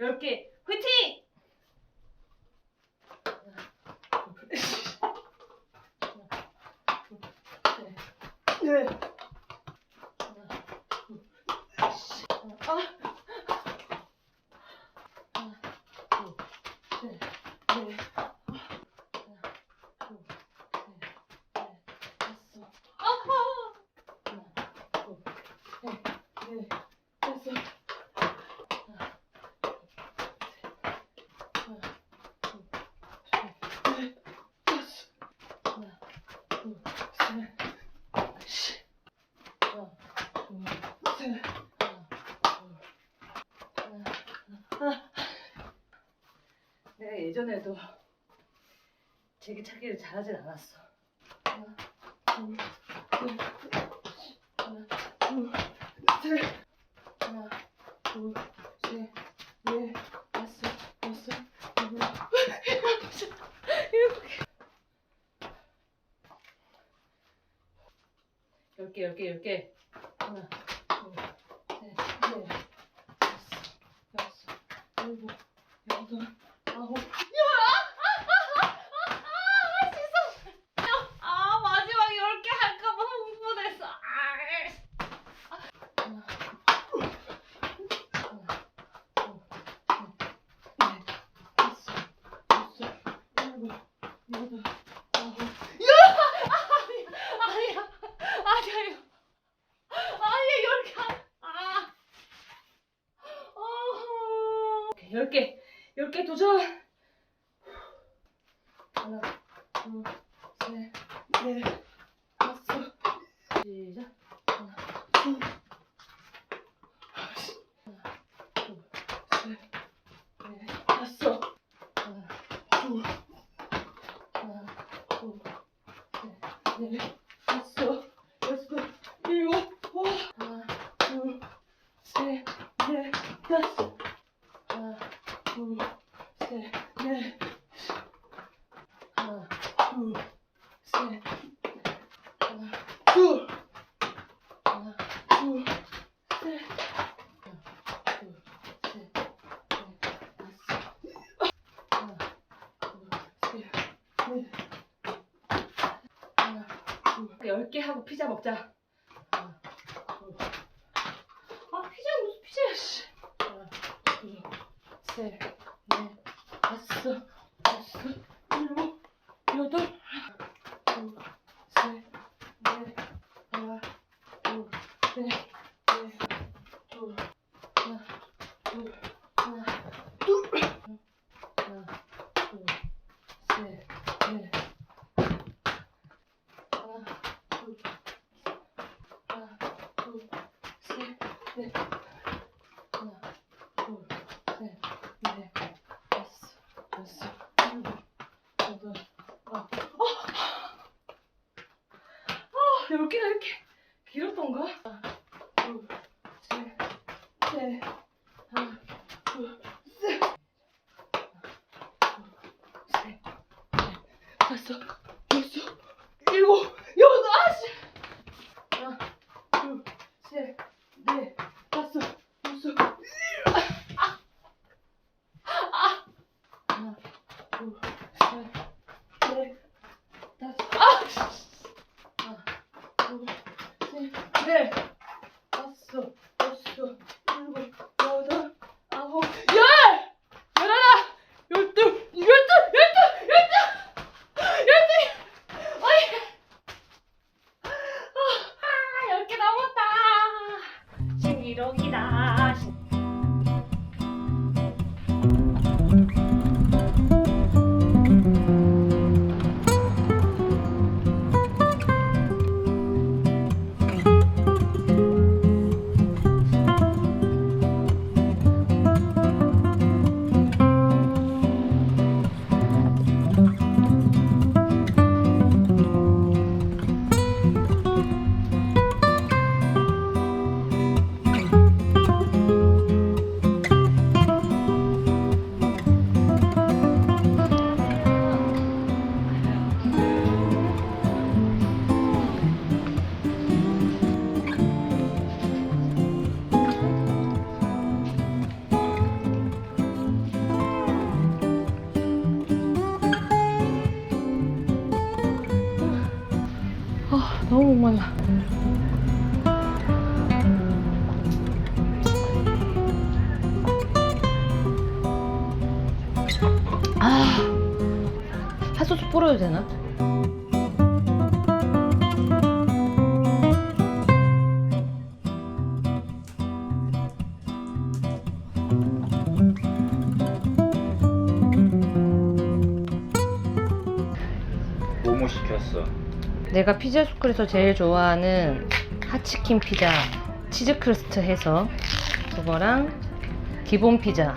열 개. 화이팅! 네. 내가 예전에도 제기차기를 잘하진 않았어. 하나, 둘, 셋. 하나, 둘, 셋. 하나, 둘, 셋, 넷, 다섯, 여섯, 일곱. 열 개, 열 개, 열 개. 하나, 둘, 셋, 넷, 다섯, 여섯, 일곱, 여덟, whole 10개, 10개 도전. 하나, 둘, 셋, 넷, 다섯. 시작. 하나, 둘, 하나, 둘, 셋, 넷, 다섯. 하나, 둘, 하나, 둘, 셋, 넷, 다섯, 여섯, 일곱, 와. 하나, 둘, 셋, 넷, 다섯. 10개 하고 피자 먹자. 아, 피자 무슨 피자야, 씨. 둘, 셋, 넷, 다섯, 다섯, 일곱, 여덟, 둘, 하나, 둘, 하나, 둘, 하나, 둘, 셋, 개가 이렇게 길었던가? 둘, 셋, 넷, 하나, 둘, 셋, 하나, 둘, 셋, 넷, 다섯, 목말라. 아, 핫소스 뿌려도 되나? 내가 피자 스쿨에서 제일 좋아하는 핫치킨 피자 치즈 크러스트 해서 그거랑 기본 피자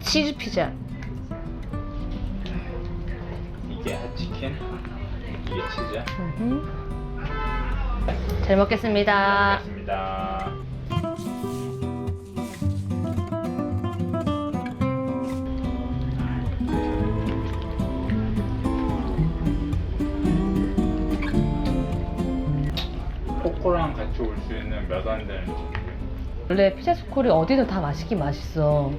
치즈 피자 이게 핫치킨, 이게 치즈. 잘 먹겠습니다. 알겠습니다. 안 되는 집이에요. 원래 피자 스쿨이 어디서 다 맛있긴 맛있어.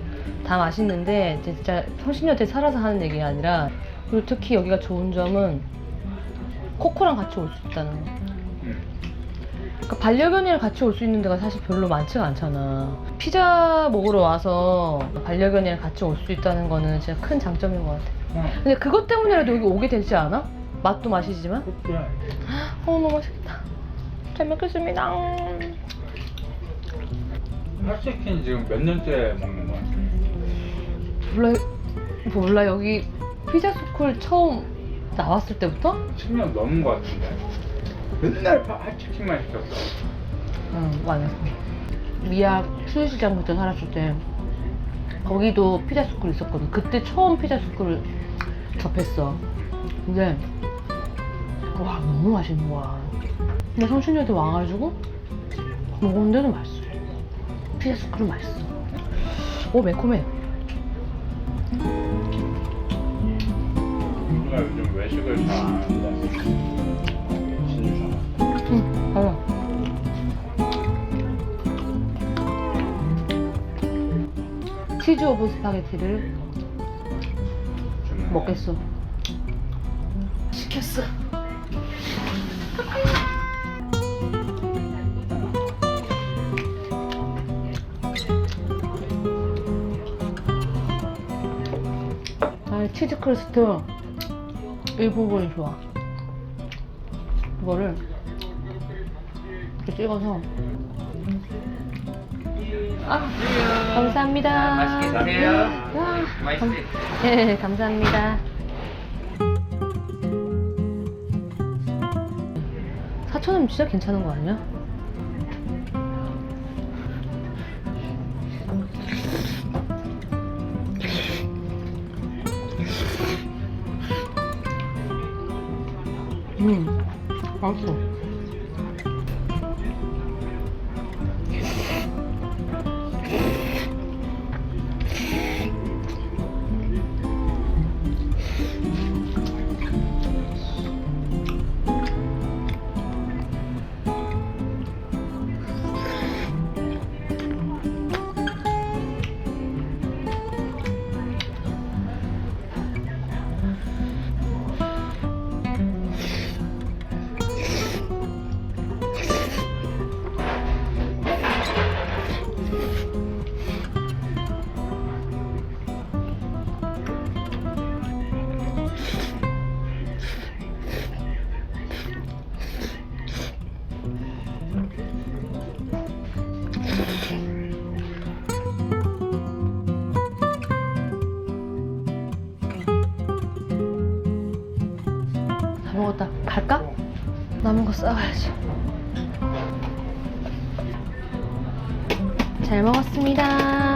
다 맛있는데 진짜 성신여대 살아서 하는 얘기가 아니라 그리고 특히 여기가 좋은 점은 코코랑 같이 올 수 있다는 거. 응. 그러니까 반려견이랑 같이 올 수 있는 데가 사실 별로 많지가 않잖아. 피자 먹으러 와서 반려견이랑 같이 올 수 있다는 거는 진짜 큰 장점인 것 같아. 어, 근데 그것 때문이라도 여기 오게 되지 않아? 맛도 맛이지만. 어, 너무 맛있겠다. 잘 먹겠습니다. 핫치킨 지금 몇 년째 먹는 거야? 몰라, 몰라 여기 피자 스쿨 처음 나왔을 때부터? 10년 넘은 거 같은데. 맨날 파- 핫치킨만 시켰어. 응, 맞아. 미약 수유시장부터 살았을 때 거기도 피자 스쿨 있었거든. 그때 처음 피자 스쿨을 접했어. 근데 와 너무 맛있는 거야. 근데 성춘이한테 와가지고 먹었는데도 맛있어. 피자 스쿨은 맛있어. 오 매콤해. 응, 달라. 치즈 오브 스파게티를. 먹겠어. 시켰어. 아, 치즈 크러스트 일부분이 좋아. 이거를 이렇게 찍어서. 아, 감사합니다. 맛있게 드세요. 와, 맛있지? 네, 감사합니다. 사천 원 진짜 괜찮은 거 아니야? 음, 맛있 거 싸와야지. 잘 먹었습니다.